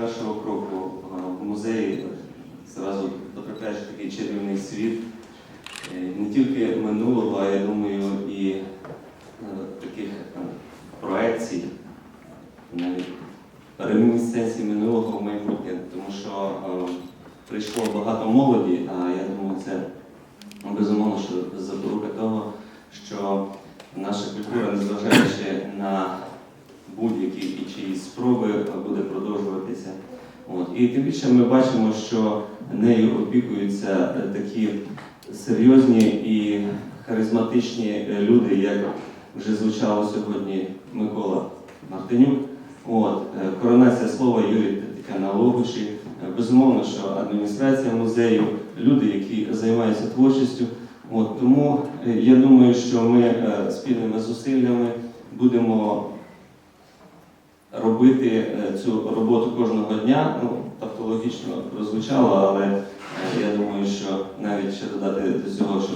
першого кроку е, в музеї зразу потрапляєш в такий чарівний світ. Е, не тільки минулого, а я думаю, і е, таких проекцій, навіть ремінісценцій минулого в майбутнє, тому що прийшло багато молоді, а я думаю, це ну, безумовно, що запорука того, що наша культура, незважаючи на будь-які і спроби, буде продовжуватися. От. І тим більше ми бачимо, що нею опікуються е, такі серйозні і харизматичні е, люди, як вже звучало сьогодні Микола Мартинюк. От, е, коронація слова Юрій Тетяна Логуші. Е, Безумовно, що адміністрація музею, люди, які займаються творчістю. От, тому е, я думаю, що ми е, спільними зусиллями будемо робити е, цю роботу кожного дня. Ну, тавтологічно прозвучало, але е, я думаю, що навіть ще додати до цього, що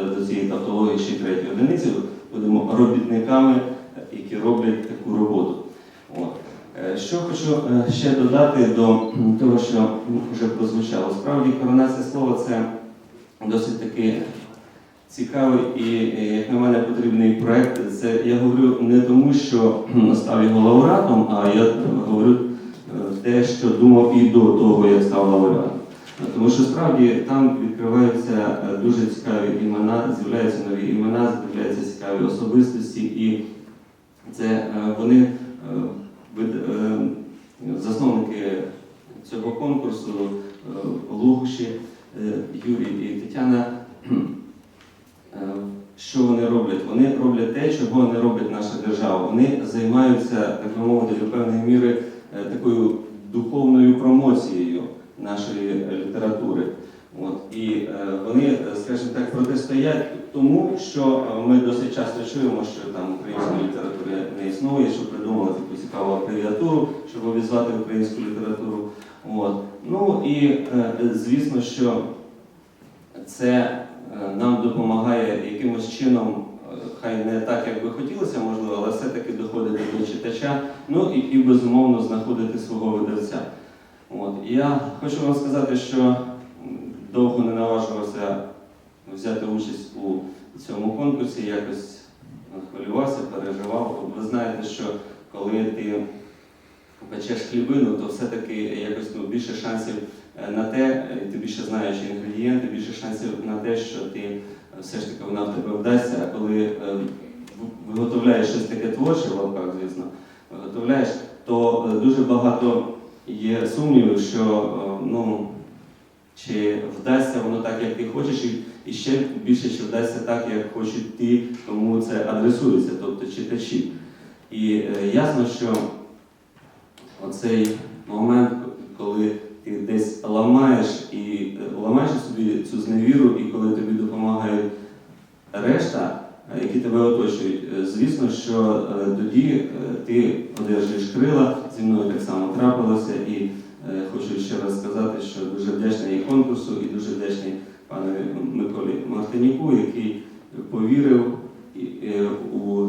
е, до цієї тавтології ще й третю одиницю, будемо робітниками, які роблять таку роботу. От. Що хочу ще додати до того, що вже прозвучало. Справді коронація слова це досить таки цікавий і, е, як на мене, потрібний проект. Це я говорю не тому, що став його лауреатом, а я говорю е, те, що думав і до того, як став лауреатом. Тому що справді там відкриваються е, дуже цікаві імена, з'являються нові імена, з'являються цікаві особистості, і це вони засновники цього конкурсу Лугуші, Юрій і Тетяна. Що вони роблять? Вони роблять те, чого не робить наша держава. Вони займаються, так би мовити, до певної міри е, такою духовною промоцією нашої літератури. От. І е, вони, е, скажімо так, протистоять тому, що ми досить часто чуємо, що там української літератури не існує, що придумали таку цікаву абревіатуру, щоб обізвати українську літературу. От. Ну і звісно, що це нам допомагає якимось чином, е, хай не так, як би хотілося, можливо, але все-таки доходити до читача, ну і, і безумовно знаходити свого видавця. От. Я хочу вам сказати, що довго не наважувався взяти участь у цьому конкурсі, якось е, хвилювався, переживав. Ви знаєте, що коли ти печеш хлібину, то все-таки якось ну, більше шансів е, на те, е, ти більше знаєш інгредієнти, більше шансів на те, що ти е, все ж таки вона в тебе вдасться, а коли е, виготовляєш щось таке творче в лапках, звісно, виготовляєш, то е, дуже багато є сумнівів, що е, ну, чи вдасться воно так, як ти хочеш, і, ще більше, чи вдасться так, як хочуть ті, кому це адресується, тобто читачі. І е, ясно, що оцей момент, коли ти ламаєш і е, ламаєш собі цю зневіру, і коли тобі допомагають решта, е, які тебе оточують, е, звісно, що тоді ти одержуєш крила, зі мною так само трапилося, і хочу ще раз сказати, що дуже вдячний конкурсу, і дуже вдячний панові Миколі Мартиніку, який повірив у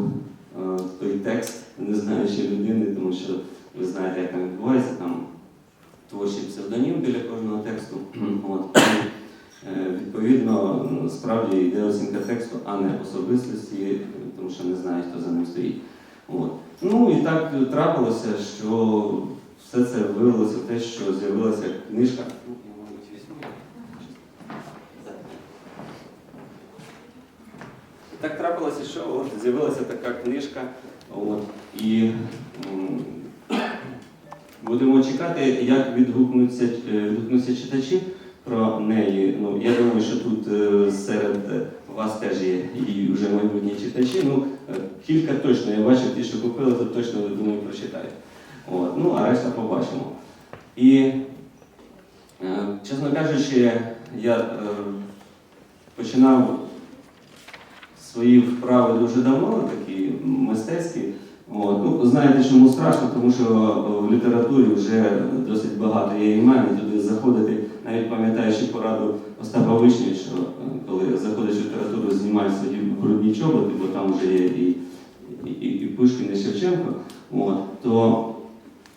той текст, не знаючи людини, тому що ви знаєте, як там відбувається, там творчий псевдонім біля кожного тексту. От. Е, відповідно, ну, справді йде оцінка тексту, а не особистості, тому що не знаю, хто за ним стоїть. От. Ну і так трапилося, що все це вилилося в те, що з'явилася книжка. Так трапилося, що от з'явилася така книжка. От, і будемо чекати, як відгукнуться, е, відгукнуться читачі про неї. Ну, я думаю, що тут е, серед вас теж є і вже майбутні читачі. Ну, е, кілька точно я бачив, ті, що купили, то точно думаю, прочитають. От, ну, а решта побачимо. І, чесно кажучи, я починав свої вправи дуже давно, такі мистецькі. От. Ну, знаєте, чому страшно, тому що е, в літературі вже досить багато є імен, і туди заходити, навіть пам'ятаючи пораду Остапа що е, коли заходиш в літературу, знімаєш свої брудні чоботи, бо там вже є і і, і, Пушкін, і Шевченко, от, то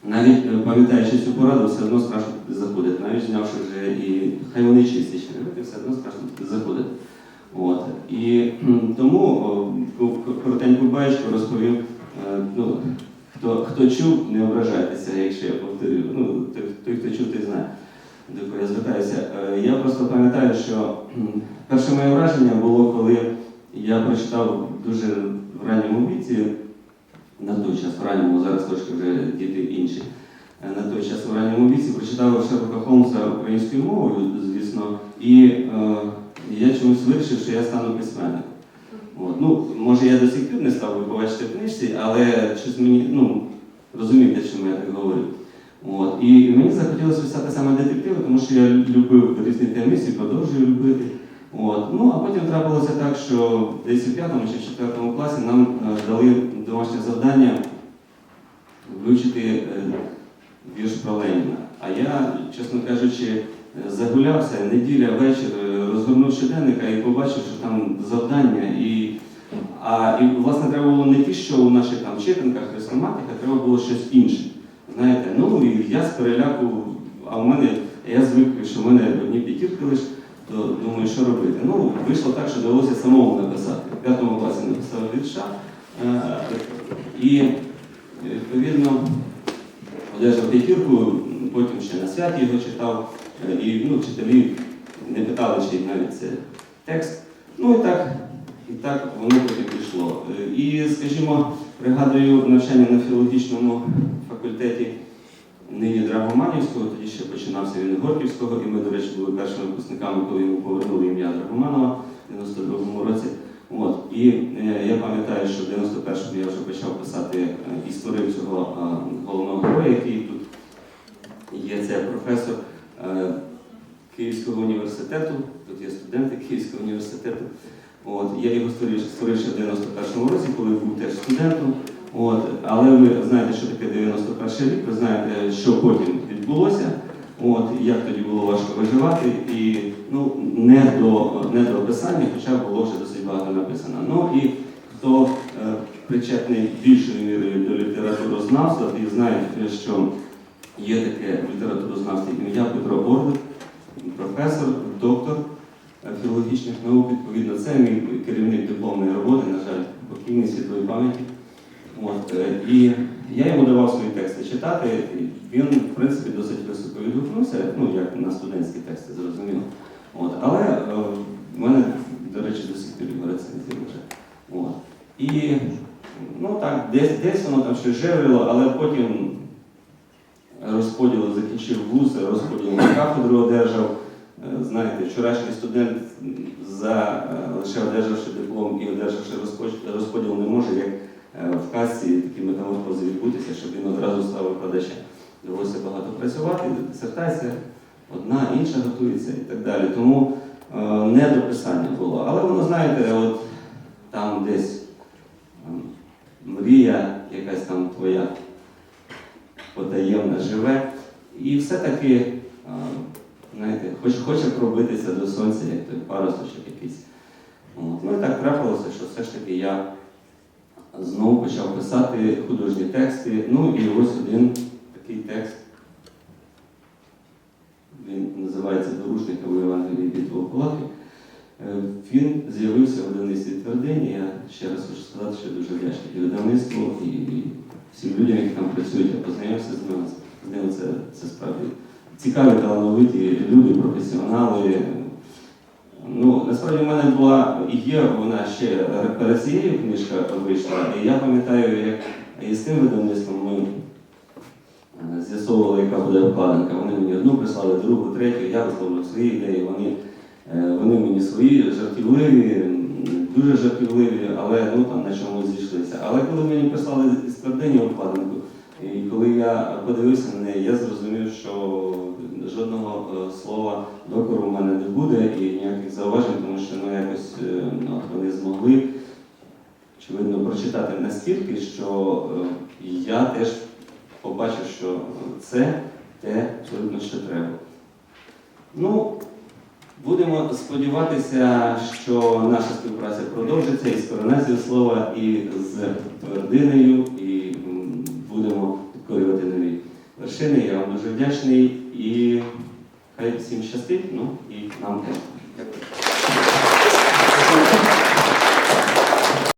навіть е, пам'ятаючи цю пораду, все одно страшно туди заходити, навіть знявши вже і хай вони чисті все одно страшно туди заходити. От. І тому коротеньку баєчку розповів, ну, хто, хто чув, не ображайтеся, якщо я повторю. Ну, той, той, хто чув, той знає, до кого я звертаюся. Е, Я просто пам'ятаю, що перше моє враження було, коли я прочитав дуже в ранньому віці, на той час, в ранньому, зараз трошки вже діти інші. Е, На той час в ранньому віці прочитав Шерлока Холмса українською мовою, звісно, і е, я чомусь вирішив, що я стану письменником. От. Ну, може, я до сих пір не став ви побачити в книжці, але щось мені, ну, розумієте, чому я так говорю. От. І мені захотілося писати саме детективи, тому що я любив різні теми продовжую любити. От. Ну, а потім трапилося так, що десь у п'ятому чи в четвертому класі нам е, дали домашнє завдання вивчити е, вірш про Леніна. А я, чесно кажучи, загулявся неділя вечір, е, розгорнув щоденника і побачив, що там завдання. І, а, і власне треба було не ті, що у наших там читанках, хрестоматиках, треба було щось інше. Знаєте, ну і я з переляку, а в мене, я звик, що в мене одні п'ятірки лише, то думаю, що робити. Ну, вийшло так, що довелося самому написати. В п'ятому класі написав вірша. Е, І відповідно одержав п'ятірку, потім ще на святі його читав, і ну, вчителі не питали, чи навіть це текст. Ну і так, і так воно потім пішло. І, скажімо, пригадую навчання на філологічному факультеті нині Драгоманівського, тоді ще починався він Горківського, і ми, до речі, були першими випускниками, коли йому повернули ім'я Драгоманова в 92-му році. От. І е, я пам'ятаю, що в 91-му я вже почав писати е, історію цього е, головного героя, який тут є, це професор Київського університету, тут є студенти Київського університету. От. Я його створив, ще в 91-му році, коли був теж студентом. От. Але ви знаєте, що таке 91 рік, ви знаєте, що потім відбулося. От, як тоді було важко виживати, і ну, не до, не до описання, хоча було вже досить багато написано. Ну і хто е, причетний більшою мірою до літературознавства, ті знають, що є таке в літературознавстві ім'я Петро професор, доктор філологічних наук. Відповідно, це мій керівник дипломної роботи, на жаль, покійний світлої пам'яті. От, е, і я йому давав свої тексти читати. Він, в принципі, досить високо відгукнувся, ну як на студентські тексти, зрозуміло. От, але е, в мене, до речі, до сих пір рецензії вже. От. І ну так, десь, десь воно там щось жевріло, але потім розподіл закінчив вуз, розподіл на кафедру одержав. Е, Знаєте, вчорашній студент за е, лише одержавши диплом і одержавши розподіл не може, як е, в касті такі метаморфози відбутися, щоб він одразу став викладачем. Довелося багато працювати, дисертація одна, інша готується і так далі. Тому не до писання було. Але воно, знаєте, от там десь ем, мрія, якась там твоя потаємна живе. І все-таки, е, знаєте, хоч хоче пробитися до сонця, як той паросточок якийсь. От. Ну і так трапилося, що все ж таки я знову почав писати художні тексти. Ну і ось один такий текст. Він називається Дорушника в Євангелії від Волкулаки. Е, Він з'явився в видавництві твердині. Я ще раз хочу сказати, що я дуже вдячний і, і всім людям, які там працюють, я познайомився з ними. З ними це, це справді цікаві, талановиті люди, професіонали. Ну, насправді в мене була і є вона ще перед книжка вийшла. І я пам'ятаю, як із тим видавництвом ми е, з'ясовували, яка буде обкладинка. Вони мені одну прислали, другу, третю, я висловлював свої ідеї, вони, е, вони мені свої жартівливі, дуже жартівливі, але ну, там на чому зійшлися. Але коли мені прислали з твердині обкладинку, і коли я подивився на неї, я зрозумів, що жодного е, слова докору в мене не буде і ніяких зауважень, тому що ну, якось е, ну, вони змогли очевидно прочитати настільки, що е, я теж побачив, що це те, абсолютно що треба. Ну, Будемо сподіватися, що наша співпраця продовжиться і з коронацією слова, і з м, будемо підкорювати нові вершини. Я вам дуже вдячний і хай всім щастить, ну і нам теж. Дякую.